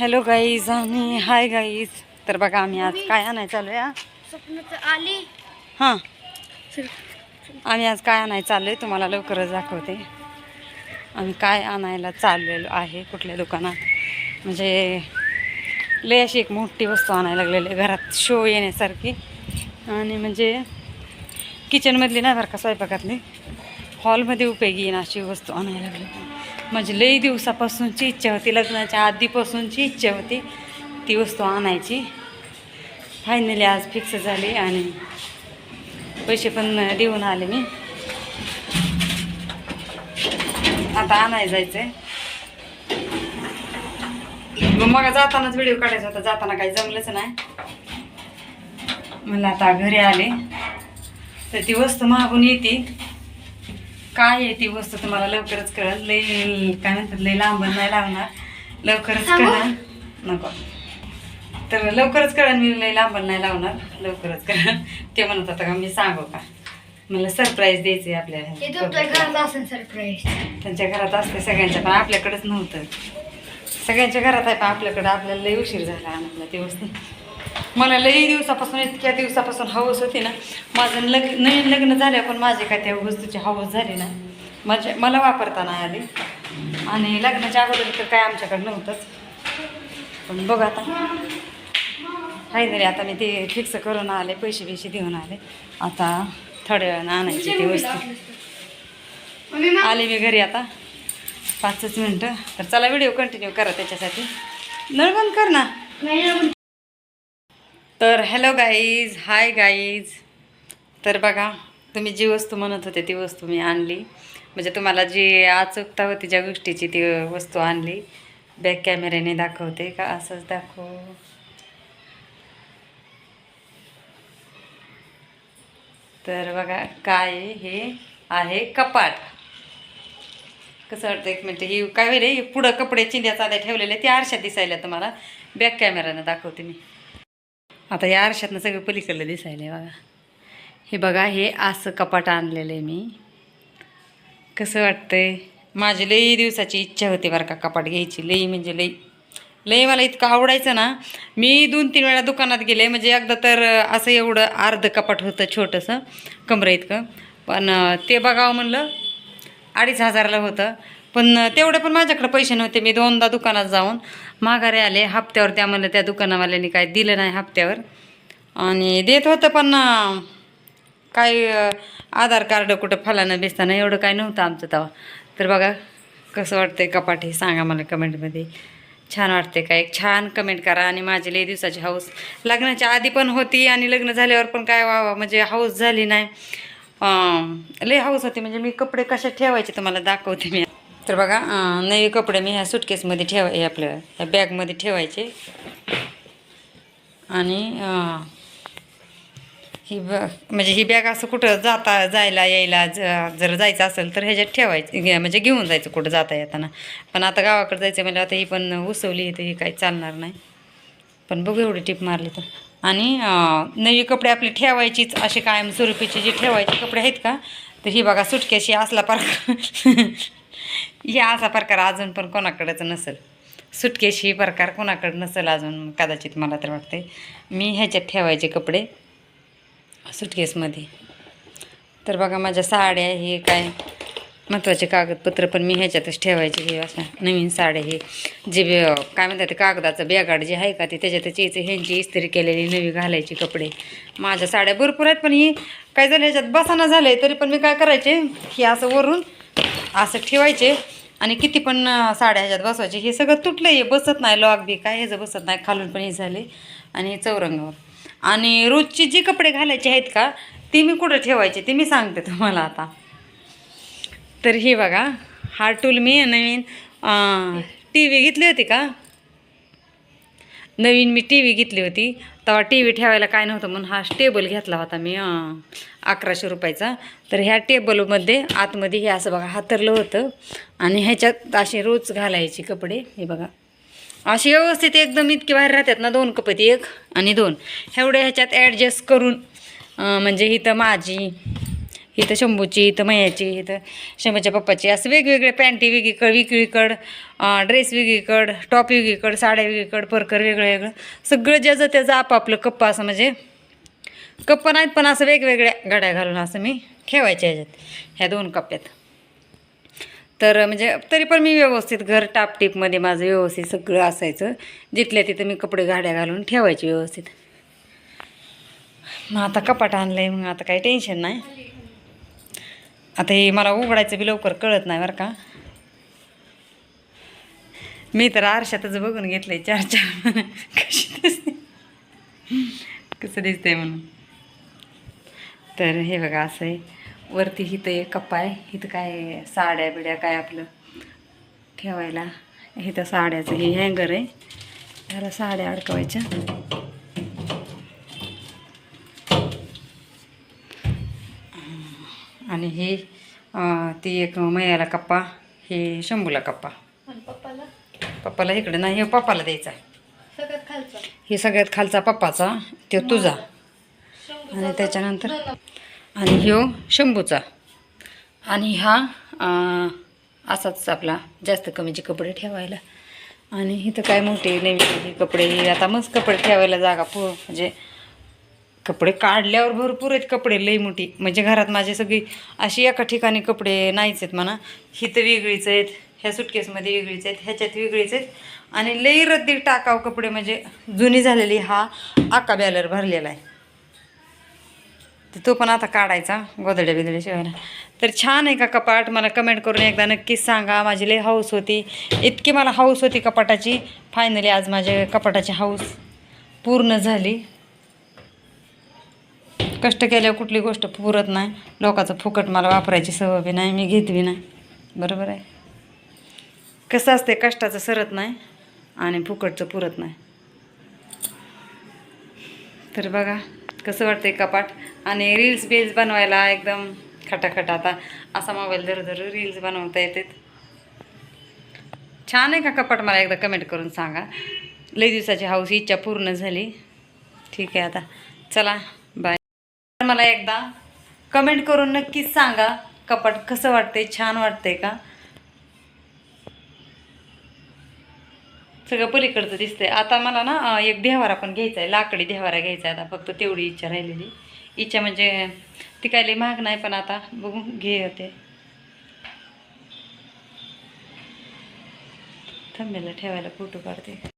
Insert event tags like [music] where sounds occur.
Hello guys आम्ही hi guys तर बघा आम्ही आज काय आणायला चालू स्वप्नात आली. हां. आम्ही आज काय आणायला चाललो आहे तुम्हाला लवकरच दाखवते. आम्ही काय आणायला चाललेलो आहे कुठल्या दुकानात? म्हणजे लय अशी एक मोठी वस्तू आणायला लागलेली आहे घरात शो येण्यासारखी. आणि म्हणजे किचनमधली नाही बरं का स्वयंपाकातली? हॉलमध्ये उपयोगी येईन अशी वस्तू आणायला लागली म्हणजे लई दिवसापासूनची इच्छा होती लग्नाच्या आधीपासूनची इच्छा होती ती वस्तू आणायची. फायनली आज फिक्स झाली आणि पैसे पण देऊन आले मी. आता आणाय जायचंय. मग मग जातानाच व्हिडिओ काढायचा होता जाताना काही जमलंच नाही. मला आता घरी आले. तर ती वस्तू मागून येते. काय आहे ती वस्तू तुम्हाला लवकरच कळेल. लई काय म्हणतात लई लांब नाही लावणार लवकरच कळणार नको. तर लवकरच कळेल मी लई लांब नाही लावणार. लवकरच कळेल. ते म्हणत होतं का मी सांगू का? मला सरप्राईज द्यायचे आपल्याला सरप्राईज त्यांच्या घरात असते सगळ्यांच्या पण आपल्याकडेच नव्हतं. सगळ्यांच्या घरात आहे पण आपल्याकडे आपल्याला लई उशीर झाला आणायला ती वस्तू मला लई दिवसापासून इतक्या दिवसापासून हवस होती ना. माझं लग नवीन लग्न झाल्या पण माझे काय त्या वस्तूची हवस झाली ना. माझ्या मला वापरता नाही आली. आणि लग्नाच्या अगोदर तर काय आमच्याकडे नव्हतंच. पण बघ आता. फायनली आता मी ते फिक्स करून आले पैसे बिसे देऊन आले. आता थोड्या वेळानं आणायची ती वस्तू. आले मी घरी आता. पाचच मिनटं. तर चला व्हिडिओ कंटिन्यू करा त्याच्यासाठी. नळ बंद कर ना. तर हॅलो गाईज हाय गाईज तर बघा तुम्ही जी वस्तू म्हणत होते ती वस्तू मी आणली. म्हणजे तुम्हाला जी अचूकता होती ज्या गोष्टीची ती वस्तू आणली बॅक कॅमेऱ्याने दाखवते का? असंच दाखव. तर बघा काय हे? आहे कपाट. कसं वाटतं एक मिनटं ही काय होईल हे पुढं कपडे चिंध्या चाद्या ठेवलेले ते आरशात दिसायला तुम्हाला. बॅक कॅमेऱ्यानं दाखवते मी. आता या आरशातनं सगळं पलीकडलं दिसायलं बघा. हे बघा हे असं कपाट आणलेलं आहे मी. कसं वाटतंय? माझी लई दिवसाची इच्छा होती बरं का कपाट घ्यायची. लई म्हणजे लई लई मला इतकं आवडायचं ना. मी दोन तीन वेळा दुकानात गेले म्हणजे एकदा तर असं एवढं अर्ध कपाट होतं छोटंसं कमरे इतकं. पण ते बघावं म्हणलं अडीच हजाराला होतं. पण तेवढे पण माझ्याकडे पैसे नव्हते. मी दोनदा दुकानात जाऊन माघारी आले. हप्त्यावर त्या म्हणलं त्या दुकानावाल्याने काय दिलं नाही हप्त्यावर. आणि देत होतं पण काही काय आधार कार्ड कुठं फलानं बेसताना एवढं काय नव्हतं आमचं तेव्हा. तर बघा कसं वाटतंय कपाट हे सांगा मला कमेंटमध्ये. छान वाटते का? एक छान कमेंट करा. आणि माझी लई दिवसाची हाऊस लग्नाच्या आधी पण होती आणि लग्न झाल्यावर पण काय व्हावं? म्हणजे हाऊस झाली नाही. लई हाऊस होती. म्हणजे मी कपडे कसे ठेवायचे तुम्हाला दाखवते मी. तर बघा नवे कपडे मी ह्या सुटकेसमध्ये ठेवा आपल्या ह्या बॅगमध्ये ठेवायचे. आणि ही ब म्हणजे ही बॅग असं कुठं जाता जायला यायला ज जर जायचं असेल तर ह्याच्यात ठेवायचं म्हणजे घेऊन जायचं कुठं जाता येताना. पण आता गावाकडे जायचं म्हणजे आता ही पण उसवली तर ही काही चालणार नाही. पण बघू एवढी टीप मारली तर. आणि नवी कपडे आपले ठेवायचीच असे कायमस्वरूपीचे जे ठेवायचे कपडे आहेत का तर ही बघा सुटकेशी असला पार [laughs] या असा प्रकार अजून पण कोणाकडंच नसेल. सुटकेशी ही प्रकार कोणाकडं नसेल अजून कदाचित मला तर वाटते मी ह्याच्यात ठेवायचे कपडे सुटकेसमध्ये. तर बघा माझ्या साड्या हे काय महत्त्वाचे कागदपत्र पण मी ह्याच्यातच ठेवायचे. हे अशा नवीन साड्या हे जे काय म्हणतात ते कागदाचं बॅगाड जे आहे का ते त्याच्यातच यायचं. ह्यांची इस्त्री केलेली नवी घालायची कपडे. माझ्या साड्या भरपूर आहेत पण ही काय झालं ह्याच्यात बसाना झालं तरी पण मी काय करायचे? हे असं वरून असं ठेवायचे. आणि किती पण साड्या ह्याच्यात बसवायचे. हे सगळं तुटलं आहे बसत नाही लॉक बी. काय ह्याचं बसत नाही खालून पण हे झाले. आणि चौरंगावर. आणि रोजची जी कपडे घालायचे आहेत का ती मी कुठं ठेवायचे ते मी सांगते तुम्हाला आता. तर ही बघा हा टूल मी नवीन टी व्ही घेतली होती का? नवीन मी टी व्ही घेतली होती. तेव्हा टी व्ही ठेवायला काय नव्हतं म्हणून हा टेबल घेतला होता मी अकराशे रुपयाचा. तर ह्या टेबलमध्ये आतमध्ये हे असं बघा हातरलं होतं. आणि ह्याच्यात असे रोज घालायचे कपडे हे बघा. असे व्यवस्थित एकदम इतके बाहेर राहतात ना दोन कपती एक आणि दोन. एवढे ह्याच्यात ॲडजस्ट करून म्हणजे इथं माझी इथं शंभूची इथं मयाची इथं शंभूच्या पप्पाची. असं वेगवेगळे पॅन्टी वेगळीकड विकळीकड ड्रेस वेगळीकड टॉप वेगळीकड साड्या वेगळीकड परकर वेगळं वेगळं. सगळं ज्याचं त्याचं आपापलं कप्पा असं म्हणजे कप्पा नाहीत पण असं वेगवेगळ्या गाड्या घालून असं मी ठेवायच्या ह्याच्यात ह्या दोन कप्प्यात. तर म्हणजे तरी पण मी व्यवस्थित घर टापटीपमध्ये माझं व्यवस्थित सगळं असायचं. जिथल्या तिथं मी कपडे गाड्या घालून ठेवायचे व्यवस्थित. मग आता कपाट आणलं आहे मग आता काही टेन्शन नाही. आता हे मला उघडायचं बी लवकर कळत नाही बरं का. मी तर आरशातच बघून घेतलंय चार चार कशी दिसते? कसं दिसतंय म्हणून. तर हे बघा असं आहे. वरती इथं एक कप्पा आहे. इथं काय साड्या बिड्या काय आपलं ठेवायला. हिथं साड्याचं हे हँगर आहे. ह्याला साड्या अडकवायच्या. आणि हे ती एक मैयाला कप्पा हे शंभूला कप्पा. पप्पाला? इकडे नाही हे पप्पाला द्यायचा. हे सगळ्यात खालचा पप्पाचा तो तुझा. आणि त्याच्यानंतर आणि ह्यो शंभूचा. आणि हा असाच आपला जास्त कमीचे कपडे ठेवायला. आणि इथं काय मोठे नवीन कपडे हे आता मस्त कपडे ठेवायला जागा पु म्हणजे कपडे काढल्यावर भरपूर आहेत कपडे लई मोठी. म्हणजे घरात माझे सगळी अशी एका ठिकाणी कपडे नाहीच आहेत म्हणा. हिथं वेगळीच आहेत ह्या सुटकेसमध्ये वेगळीच आहेत ह्याच्यात वेगळीच आहेत. आणि लई रद्दी टाकाव कपडे म्हणजे जुनी झालेली हा आका बॅलर भरलेला आहे. तर तो पण आता काढायचा गोदड्या बिदड्या शिवायला तर छान आहे का कपाट? मला कमेंट करून एकदा नक्कीच सांगा. माझी लई हाऊस होती. इतकी मला हाऊस होती कपाटाची. फायनली आज माझ्या कपाटाची हाऊस पूर्ण झाली. कष्ट केल्यावर कुठली गोष्ट पुरत नाही. लोकांचं फुकट मला वापरायची सवय बी नाही मी घेत बी नाही. बरोबर आहे? कसं असते कष्टाचं सरत नाही आणि फुकटचं पुरत नाही. तर बघा कसं वाटतंय कपाट आणि रील्स बिल्स बनवायला एकदम खटाखट आता. असा मोबाईल धर धर रील्स बनवता येतात. छान आहे का कपाट मला एकदा कमेंट करून सांगा. लई दिवसाची हाऊस इच्छा पूर्ण झाली. ठीक आहे आता. चला. मला एकदा कमेंट करून नक्कीच सांगा. कपाट कसं वाटतंय? छान वाटतंय का? सगळं पलीकडचं दिसतंय. आता मला ना एक देवारा पण घ्यायचा आहे लाकडी देवारा घ्यायचा आहे आता. फक्त तेवढी इच्छा राहिलेली. इच्छा म्हणजे ती काय महाग नाही पण आता बघू घे ते. थांबेला ठेवायला फोटो काढते.